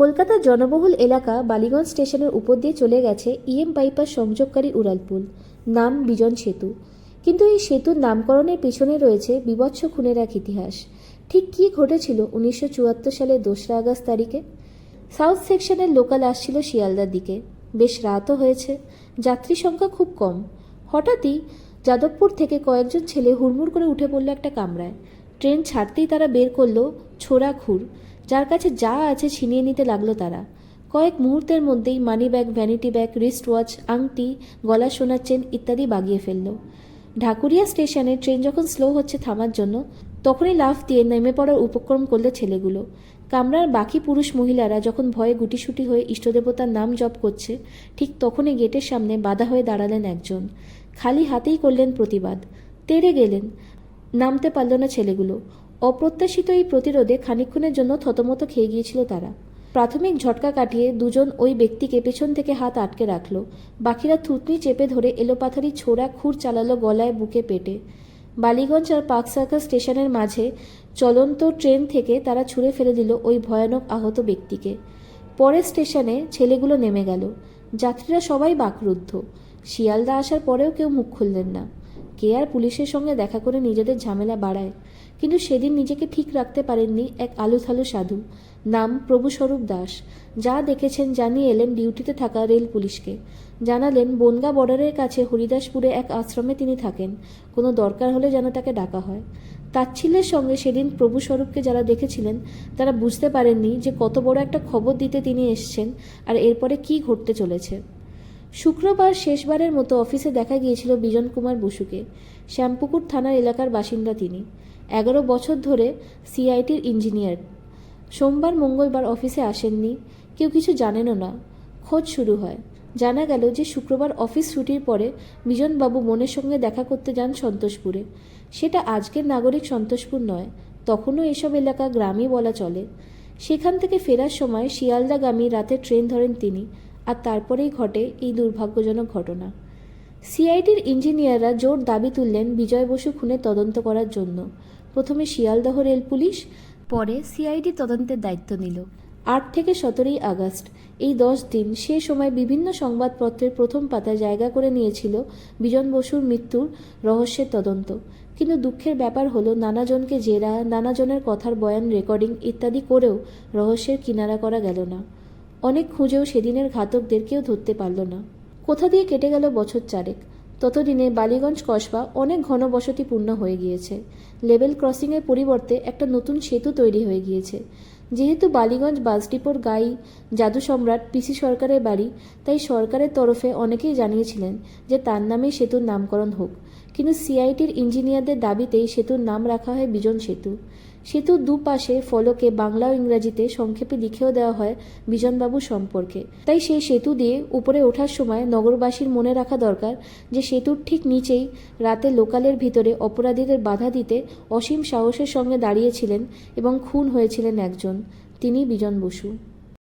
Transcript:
কলকাতার জনবহুল এলাকা বালিগঞ্জ স্টেশনের উপর দিয়ে চলে গেছে ইএম বাইপাস সংযোগকারী উড়ালপুল নাম বিজন সেতু। কিন্তু এই সেতুর নামকরণের পেছনে রয়েছে বিভৎস খুনের এক ইতিহাস। ঠিক কী ঘটেছিল উনিশশো চুয়াত্তর সালের দোসরা আগস্ট তারিখে? সাউথ সেকশনের লোকাল আসছিল শিয়ালদার দিকে। বেশ রাতও হয়েছে। যাত্রী সংখ্যা খুব কম। হঠাৎই যাদবপুর থেকে কয়েকজন ছেলে হুড়মুড় করে উঠে পড়ল একটা কামরায়। ট্রেন ছাড়তেই তারা বের করল ছোড়া খুর। যার কাছে যা আছে ছিনিয়ে নিতে লাগল তারা। কয়েক মুহূর্তের মধ্যেই money bag vanity bag wrist watch আংটি, গলা সোনার চেন ইত্যাদি বাগিয়ে ফেলল। ঢাকুরিয়া স্টেশনে ট্রেন যখন স্লো হচ্ছে থামার জন্য, তখনই লাফ দিয়ে নেমে পড়ার উপক্রম করল ছেলেগুলো। কামরার বাকি পুরুষ মহিলারা যখন ভয়ে গুটিসুটি হয়ে ইষ্টদেবতার নাম জপ করছে, ঠিক তখনই গেটের সামনে বাধা হয়ে দাঁড়ালেন একজন। খালি হাতেই করলেন প্রতিবাদ। তেড়ে গেলেন। নামতে পারল না ছেলেগুলো। অপ্রত্যাশিত এই প্রতিরোধে খানিকক্ষণের জন্য থতমত খেয়ে গিয়েছিল তারা। প্রাথমিক ঝটকা কাটিয়ে দুজন ওই ব্যক্তিকে পেছন থেকে হাত আটকে রাখল। বাকিরা থুতনি চেপে ধরে এলোপাথারি ছোড়া খুর চালালো গলায়, বুকে, পেটে। বালিগঞ্জ আর পার্ক সার্কাস স্টেশনের মাঝে চলন্ত ট্রেন থেকে তারা ছুঁড়ে ফেলে দিল ওই ভয়ানক আহত ব্যক্তিকে। পরের স্টেশনে ছেলেগুলো নেমে গেল। যাত্রীরা সবাই বাকরুদ্ধ। শিয়ালদা আসার পরেও কেউ মুখ খুললেন না। কে আর পুলিশের সঙ্গে দেখা করে নিজেদের ঝামেলা বাড়ায়? কিন্তু সেদিন নিজেকে ঠিক রাখতে পারেননি এক আলুথালু সাধু, নাম প্রভুস্বরূপ দাস। যা দেখেছেন জানিয়ে এলেন ডিউটিতে থাকা রেল পুলিশকে। জানালেন, বনগা বর্ডারের কাছে হরিদাসপুরে এক আশ্রমে তিনি থাকেন। কোনো দরকার হলে যেন তাকে ডাকা হয়। তাচ্ছিল্যের সঙ্গে সেদিন প্রভু স্বরূপকে যারা দেখেছিলেন, তারা বুঝতে পারেননি যে কত বড় একটা খবর দিতে তিনি এসছেন আর এরপরে কি ঘটতে চলেছে। শুক্রবার শেষবারের মতো অফিসে দেখা গিয়েছিল বিজন কুমার বসুকে। শ্যামপুকুর থানার এলাকার বাসিন্দা তিনি। এগারো বছর ধরে সিআইটির ইঞ্জিনিয়ার। সোমবার, মঙ্গলবার অফিসে আসেননি। কেউ কিছু জানেনও না। খোঁজ শুরু হয়। জানা গেল যে শুক্রবার অফিস ছুটির পরে বিজনবাবু মনের সঙ্গে দেখা করতে যান সন্তোষপুরে। সেটা আজকের নাগরিক সন্তোষপুর নয়। তখনও এসব এলাকা গ্রামই বলা চলে। সেখান থেকে ফেরার সময় শিয়ালদাগামী রাতে ট্রেন ধরেন তিনি। আর তারপরেই ঘটে এই দুর্ভাগ্যজনক ঘটনা। সিআইডির ইঞ্জিনিয়াররা জোর দাবি তুললেন বিজয় বসু খুনে তদন্ত করার জন্য। প্রথমে শিয়ালদহ রেল পুলিশ, পরে সিআইডি তদন্তের দায়িত্ব নিল। আট থেকে সতেরোই আগস্ট, এই দশ দিন সে সময় বিভিন্ন সংবাদপত্রের প্রথম পাতায় জায়গা করে নিয়েছিল বিজন বসুর মৃত্যুর রহস্যের তদন্ত। কিন্তু দুঃখের ব্যাপার হলো, নানাজনকে জেরা, নানাজনের কথার বয়ান, রেকর্ডিং ইত্যাদি করেও রহস্যের কিনারা করা গেল না। অনেক খুঁজেও সেদিনের ঘাতকদের কেউ ধরতে পারল না। কোথা দিয়ে কেটে গেল বছর চারেক। ততদিনে বালিগঞ্জ কসবা অনেক ঘনবসতিপূর্ণ হয়ে গিয়েছে। লেভেল ক্রসিংয়ের পরিবর্তে একটা নতুন সেতু তৈরি হয়ে গিয়েছে। যেহেতু বালিগঞ্জ বাস ডিপোর গাই জাদু সম্রাট পিসি সরকারের বাড়ি, তাই সরকারের তরফে অনেকেই জানিয়েছিলেন যে তার নামেই সেতুর নামকরণ হোক। কিন্তু সিআইটির ইঞ্জিনিয়ারদের দাবিতেই সেতুর নাম রাখা হয় বিজন সেতু। সেতুর দুপাশে ফলকে বাংলা ও ইংরাজিতে সংক্ষেপে লিখেও দেওয়া হয় বিজনবাবু সম্পর্কে। তাই সেই সেতু দিয়ে উপরে ওঠার সময় নগরবাসীর মনে রাখা দরকার যে সেতুর ঠিক নিচেই রাতে লোকালের ভিতরে অপরাধীদের বাধা দিতে অসীম সাহসের সঙ্গে দাঁড়িয়েছিলেন এবং খুন হয়েছিলেন একজন। তিনি বিজন বসু।